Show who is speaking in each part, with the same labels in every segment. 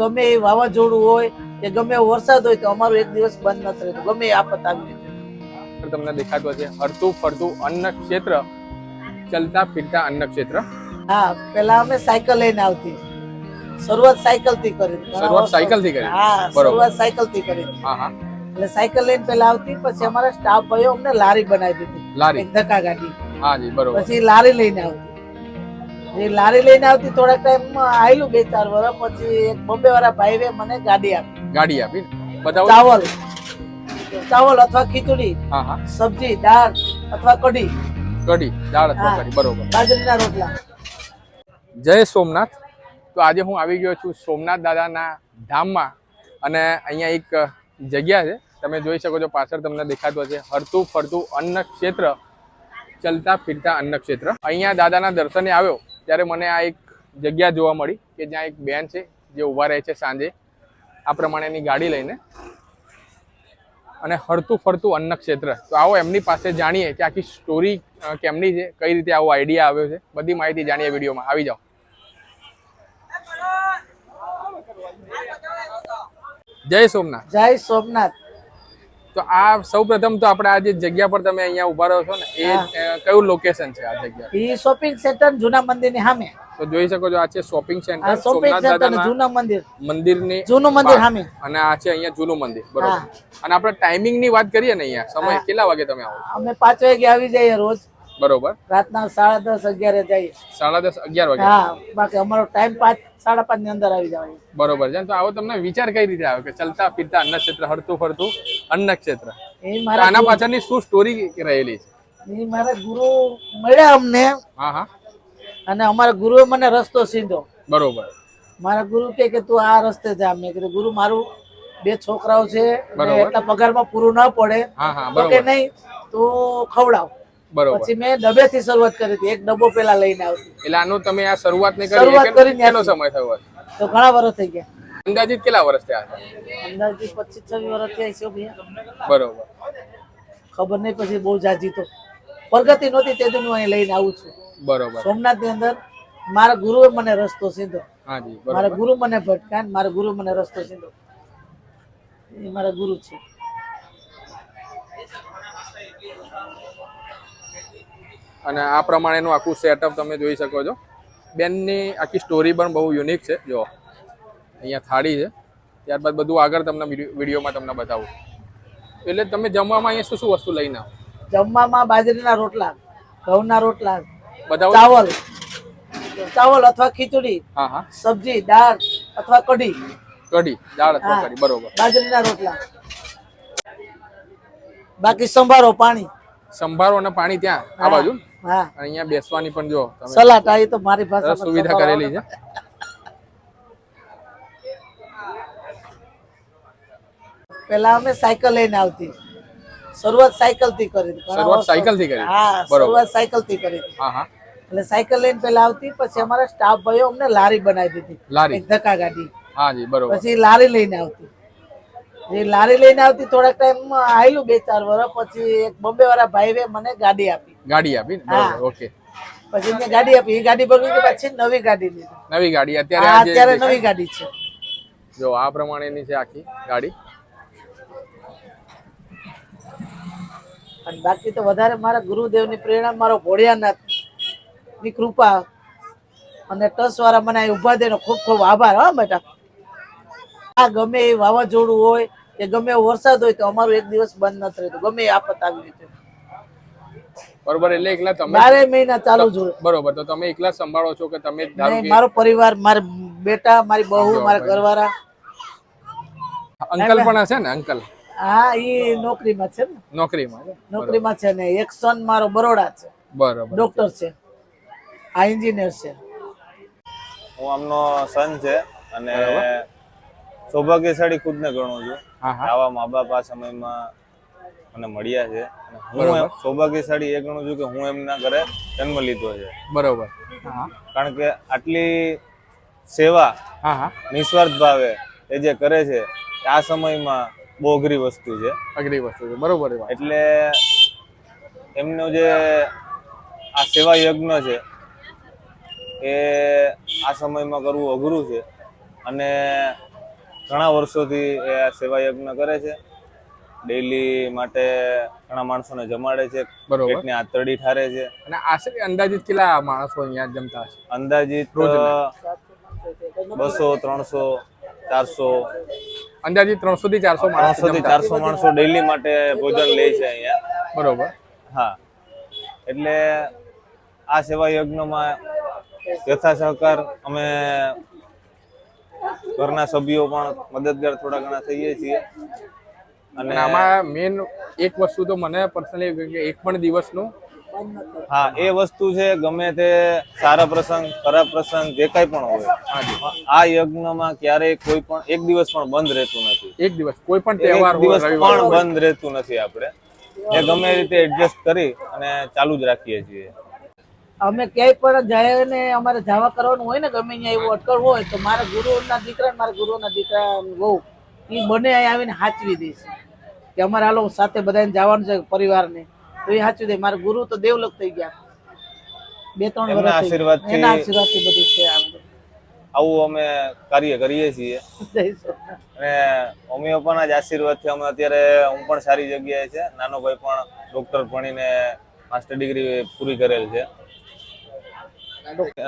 Speaker 1: ગમે એ વાવાઝોડું હોય કે ગમે વરસાદ હોય તો અમારું એક દિવસ બંધ નથી રહેતું ગમે આફત આવી રીતે
Speaker 2: તમને દેખાતું હશે હરતું ફરતું અન્ન ક્ષેત્ર ચલતા ફિરતા અન્ન ક્ષેત્ર
Speaker 1: હા પેલા અમે સાયકલ લઈને આવતી. શરૂઆત સાયકલથી કરી.
Speaker 2: શરૂઆત સાયકલથી કરી?
Speaker 1: હા. શરૂઆત સાયકલથી કરી.
Speaker 2: હા હા.
Speaker 1: એટલે સાયકલ લઈને પેલા આવતી પછી અમારા સ્ટાફ ભાઈઓ અમને લારી બનાવી દીધી.
Speaker 2: લારી?
Speaker 1: ધક્કા ગાડી.
Speaker 2: હા જી બરોબર.
Speaker 1: પછી લારી લઈને આવતી. એ લારી લઈને આવતી થોડાક ટાઈમ આવેલું બે ચાર વર્ષ પછી એક બોમ્બે વાળા ભાઈએ મને ગાડી આપી.
Speaker 2: ગાડી આપી? બધા
Speaker 1: ચાવલ. ચાવલ અથવા ખીચડી
Speaker 2: હા હા.
Speaker 1: સબ્જી દાળ અથવા કઢી.
Speaker 2: કઢી દાળ અથવા કઢી બરોબર.
Speaker 1: બાજરીના રોટલા.
Speaker 2: જય સોમનાથ. તો આજે હું આવી ગયો છું સોમનાથ દાદાના ધામમાં અને અહીંયા એક જગ્યા છે. તમે જોઈ શકો છો પાછળ તમને દેખાતું હશે. હરતું ફરતું અન્ન ક્ષેત્ર ચલતા ફિરતા અન્ન ક્ષેત્ર અહીંયા દાદાના દર્શને આવ્યો. ત્યારે મને આ એક જગ્યા જોવા મળી કે જ્યાં એક બેન છે, જે ઊભા રહે છે સાંજે, આ પ્રમાણેની ગાડી લઈને. અને હરતું ફરતું અન્ન ક્ષેત્ર તો આવો એમની પાસે જાણીએ કે આખી સ્ટોરી કેમની છે, કઈ રીતે આવો આઈડિયા આવ્યો છે. બધી માહિતી જાણીએ વિડીયોમાં. આવી જાઓ. જય સોમનાથ.
Speaker 1: જય સોમનાથ.
Speaker 2: તો આ સૌ પ્રથમ તો આપણે આ જે જગ્યા પર તમે અહીંયા ઊભા રહો છો ને એ કયું લોકેશન છે આ જગ્યા?
Speaker 1: એ શોપિંગ સેન્ટર જૂના મંદિરની સામે.
Speaker 2: તો જોઈ શકો છો આ છે શોપિંગ સેન્ટર સોમનાથ દાદાના
Speaker 1: જૂના મંદિર.
Speaker 2: મંદિરની
Speaker 1: જૂનું મંદિર સામે.
Speaker 2: અને આ છે અહીંયા જૂનું મંદિર બરોબર. અને આપણે ટાઈમિંગની વાત કરીએ ને અહીંયા સમય કેટલા વાગે તમે આવો
Speaker 1: અમે પાંચ વાગે આવી જઈએ રોજ.
Speaker 2: બરોબર.
Speaker 1: રાતના સાડા દસ અગિયારે જઈએ.
Speaker 2: સાડા દસ અગિયાર વાગે?
Speaker 1: હા બાકી અમારો ટાઈમ પાંચ સાડા પાંચની અંદર આવી જવાય
Speaker 2: બરોબર છે. તો આવો તમને વિચાર કઈ રીતે આવ્યો કે ચલતા ફિરતા અન્ન ક્ષેત્ર હરતું ફરતું અન્ન ક્ષેત્ર.
Speaker 1: એ
Speaker 2: તો
Speaker 1: મારા
Speaker 2: આના પાછળની શું સ્ટોરી રહેલી છે?
Speaker 1: મારા ગુરુ મળ્યા અમને.
Speaker 2: હા હા.
Speaker 1: અને અમારા ગુરુએ મને રસ્તો સીધો.
Speaker 2: બરોબર.
Speaker 1: મારા ગુરુ કે કે તું આ રસ્તે જા. મેં કીધું ગુરુ મારું બે છોકરાઓ છે. એટલા પગારમાં પૂરું ના પડે. તો કે નહીં તો ખવડાવ.
Speaker 2: બરોબર.
Speaker 1: પછી મેં ડબ્બે થી શરૂઆત કરી હતી. એક ડબ્બો પેલા લઈને આવતી.
Speaker 2: એટલે આનું તમે આ શરૂઆતની
Speaker 1: શરૂઆત
Speaker 2: કરી
Speaker 1: કરીને એનો
Speaker 2: સમય થયો
Speaker 1: તો ઘણા વર્ષ થઈ ગયા.
Speaker 2: અંદાજિત કેટલા વર્ષ થયા?
Speaker 1: અંદાજિત પચીસ છવ્વીસ વર્ષ થયા છે ભૈયા.
Speaker 2: બરોબર.
Speaker 1: ખબર નહીં પછી બહુ જાજી તો. પ્રગતિ નહોતી તેથી હું અહીં લઈને આવું છું.
Speaker 2: બરોબર.
Speaker 1: સોમનાથની અંદર મારા ગુરુએ મને રસ્તો સીધો. મારા ગુરુ મને ભટકા મારા ગુરુ મને રસ્તો સીધો. એ મારા ગુરુ છે.
Speaker 2: અને આ પ્રમાણેનું આખું સેટઅપ તમે જોઈ શકો છો. બેનની આખી સ્ટોરી પણ બહુ યુનિક છે જો અહીંયા થાળી છે. ત્યારબાદ બધું આગળ તમને વિડીયોમાં તમને બતાવું. એટલે તમે જમવામાં અહીંયા શું શું વસ્તુ લઈને આવો?
Speaker 1: જમવામાં બાજરીના રોટલા ઘઉંના રોટલા
Speaker 2: બતાવો.
Speaker 1: ચાવલ ચાવલ અથવા ખીચડી
Speaker 2: હા હા.
Speaker 1: સબ્જી દાળ અથવા કઢી.
Speaker 2: કઢી દાળ અથવા કઢી બરોબર.
Speaker 1: બાજરીના રોટલા. બાકી સંભારો પાણી.
Speaker 2: સંભારો અને પાણી ત્યાં આ. બાજુ?
Speaker 1: હા.
Speaker 2: અહીંયા બેસવાની પણ જો
Speaker 1: સલાડ આ એ તો મારી પાસે
Speaker 2: સુવિધા કરેલી છે.
Speaker 1: પેલા અમે સાયકલ લઈને આવતી. શરૂઆત સાયકલથી કરી
Speaker 2: શરૂઆત સાયકલથી કરી.
Speaker 1: હા શરૂઆત સાયકલથી કરી.
Speaker 2: હા હા.
Speaker 1: એટલે સાયકલ લઈને પેલા આવતી પછી અમારા સ્ટાફ ભાઈઓ અમને લારી બનાવી દીધી.
Speaker 2: લારી.
Speaker 1: ધક્કા ગાડી.
Speaker 2: હા જી બરોબર.
Speaker 1: પછી લારી લઈને આવતી. એ લારી લઈને આવતી થોડાક ટાઈમ આવેલું બે ચાર વર્ષ પછી એક બોમ્બે વાળા ભાઈએ મને ગાડી આપી.
Speaker 2: ગાડી આપી
Speaker 1: હા.
Speaker 2: ઓકે.
Speaker 1: પછી મેં ગાડી આપી. એ ગાડી બગડી ગઈ પછી નવી ગાડી લીધી.
Speaker 2: નવી ગાડી. અત્યારે
Speaker 1: અત્યારે નવી ગાડી છે.
Speaker 2: જો આ પ્રમાણેની છે આખી ગાડી.
Speaker 1: અને બાકી તો વધારે મારા ગુરુદેવની પ્રેરણા મારો ભોળિયાનાથની કૃપા અને ટસ વાળા મને ઊભા દેનો ખૂબ ખૂબ આભાર હા બેટા. આ ગમે એ વાવાઝોડું હોય કે ગમે એવો વરસાદ હોય તો અમારું એક દિવસ બંધ નથી રહેતું ગમે આફત આવી રીતે
Speaker 2: બરોબર એટલે એકલા તમે
Speaker 1: બારે મહિના ચાલુ જ
Speaker 2: બરોબર તો તમે એકલા સંભાળો છો કે તમે
Speaker 1: મારો પરિવાર મારા બેટા મારી બહુ મારા ઘરવાળા.
Speaker 2: અંકલ પણ હશે ને અંકલ?
Speaker 1: હા એ નોકરીમાં છે ને.
Speaker 2: નોકરીમાં
Speaker 1: નોકરીમાં છે ને એક સન મારો બરોડા છે.
Speaker 2: બરોબર
Speaker 1: ડોક્ટર છે. આ એન્જિનિયર છે.
Speaker 3: હું આમનો સન છે અને સૌભાગ્યશાળી ખુદને ગણું છું.
Speaker 2: હા હા.
Speaker 3: આવા મા બાપ આ સમયમાં મને મળ્યા છે. હું સૌભાગ્યશાળી એ ગણું છું કે હું એમના ઘરે જન્મ લીધો છે.
Speaker 2: બરોબર. હા.
Speaker 3: કારણ કે આટલી સેવા
Speaker 2: હા હા.
Speaker 3: નિસ્વાર્થ ભાવે એ જે કરે છે આ સમયમાં બહુ અઘરી વસ્તુ છે.
Speaker 2: અઘરી વસ્તુ છે. બરોબર
Speaker 3: એટલે એમનું જે આ સેવા યજ્ઞ છે એ આ સમયમાં કરવું અઘરું છે અને ઘણા વર્ષોથી એ આ સેવા યજ્ઞ કરે છે. ડેઈલી માટે ઘણા માણસોને જમાડે છે. પેટની આંતરડી ઠારે છે.
Speaker 2: અને આશરે અંદાજિત કેટલા માણસો અહીંયા જમતા હશે?
Speaker 3: અંદાજિત બસો ત્રણસો ચારસો
Speaker 2: અંદાજિત ત્રણસો થી ચારસો માણસો
Speaker 3: ત્રણસો થી ચારસો માણસો ડેલી માટે ભોજન લે છે અહીંયા.
Speaker 2: બરોબર.
Speaker 3: હા. એટલે આ સેવા યજ્ઞમાં યથા સહકાર અમે ઘરના સભ્યો પણ મદદગાર થોડા ઘણા થઈએ છીએ. અને
Speaker 2: આમાં મેઇન એક વસ્તુ તો મને પર્સનલી એક પણ દિવસનું
Speaker 3: હા એ વસ્તુ છે ગમે તે સારા પ્રસંગ ખરાબ પ્રસંગ જે કઈ પણ હોય. આ યજ્ઞમાં ક્યારેય કોઈ પણ એક દિવસ પણ બંધ રહેતું નથી.
Speaker 2: એક દિવસ કોઈ પણ તહેવાર
Speaker 3: દિવસ પણ બંધ રહેતું નથી આપણે. એ ગમે રીતે એડજસ્ટ કરી અને ચાલુ જ રાખીએ છીએ.
Speaker 1: અમે ક્યાંય પણ જાય ને અમારે જવા કરવાનું હોય ને ગમે ત્યાં એવું અટકળ હોય તો મારા ગુરુના દીકરા મારા મારા ગુરુના દીકરા વહુ એ બંને અહીં આવીને સાચવી દઈશ. કે અમારે હાલો સાથે બધાને જવાનું છે પરિવારને. તો એ સાચું દે મારા ગુરુ તો દેવલોક થઈ ગયા. બે ત્રણ વર્ષ
Speaker 3: આશીર્વાદ
Speaker 1: એના આશીર્વાદથી બધું છે આમ
Speaker 3: આવું અમે કાર્ય કરીએ છીએ. અને પપ્પાના જ આશીર્વાદથી અમે અત્યારે હું પણ સારી જગ્યાએ છે. નાનો ભાઈ પણ ડોક્ટર ભણીને માસ્ટર ડિગ્રી પૂરી કરેલ છે.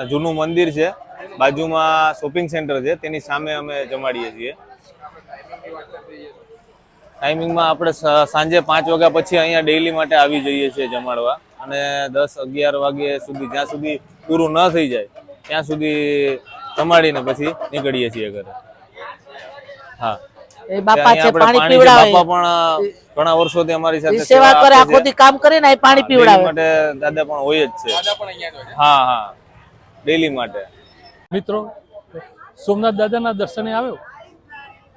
Speaker 3: જૂનું મંદિર છે. બાજુમાં શોપિંગ સેન્ટર છે. તેની સામે અમે જમાડીએ છીએ. ટાઈમિંગમાં આપણે સાંજે પાંચ વાગ્યા પછી અહીંયા ડેઇલી માટે આવી જઈએ છીએ જમાડવા. અને દસ અગિયાર વાગે સુધી જ્યાં સુધી પૂરું ન થઈ જાય ત્યાં સુધી જમાડીને પછી નીકળીએ છીએ ઘરે. હા.
Speaker 1: એ બાપા છે પાણી પીવડાવે.
Speaker 3: બાપા પણ ઘણા વર્ષોથી અમારી સાથે
Speaker 1: સેવા કરે આખો
Speaker 3: છે.
Speaker 1: કામ કરીને અહીં પાણી પીવડાવે.
Speaker 3: માટે દાદા પણ હોય જ છે.
Speaker 2: દાદા પણ અહીંયા જ
Speaker 3: હા હા. ડેલી માટે.
Speaker 4: મિત્રો સોમનાથ દાદાના દર્શને આવ્યો?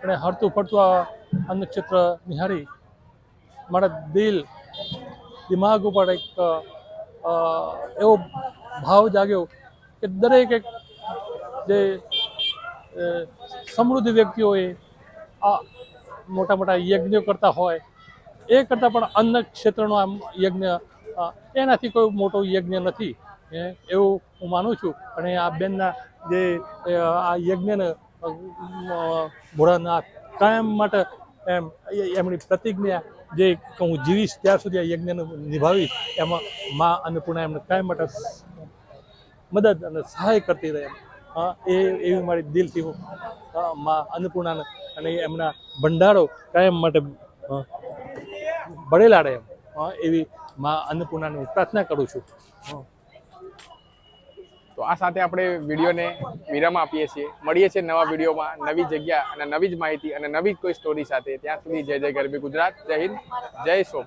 Speaker 4: અને હરતું ફરતું આ નક્ષત્ર નિહાળી મારા દિલ, દિમાગ ઉપર એક એવો ભાવ જાગ્યો કે દરેક એક જે સમૃદ્ધ વ્યક્તિઓએ આ મોટા મોટા યજ્ઞો કરતા હોય, એ કરતાં પણ અન્ન ક્ષેત્રનો આમ યજ્ઞ એનાથી કોઈ મોટો યજ્ઞ નથી. એવું હું માનું છું. અને આ બેનના જે આ યજ્ઞને ભોળાનાથ કાયમ માટે એમ એમની પ્રતિજ્ઞા જે હું જીવીશ ત્યાં સુધી આ યજ્ઞને નિભાવીશ, એમાં મા અન્નપૂર્ણા એમને કાયમ માટે મદદ અને સહાય કરતી રહે એ એવી મારી દિલથી હું મા અન્નપૂર્ણાને અને એમના ભંડારો કાયમ માટે બળેલા રહે એવી મા અન્નપૂર્ણાની હું પ્રાર્થના કરું છું.
Speaker 2: તો આ સાથે આપણે વિડીયોને વિરામ આપીએ છીએ. મળીએ છીએ નવા વિડીયોમાં, નવી જગ્યા અને નવી જ માહિતી અને નવી જ કોઈ સ્ટોરી સાથે. ત્યાં સુધી જય જય ગરબી ગુજરાત, જય હિન્દ, જય સોમ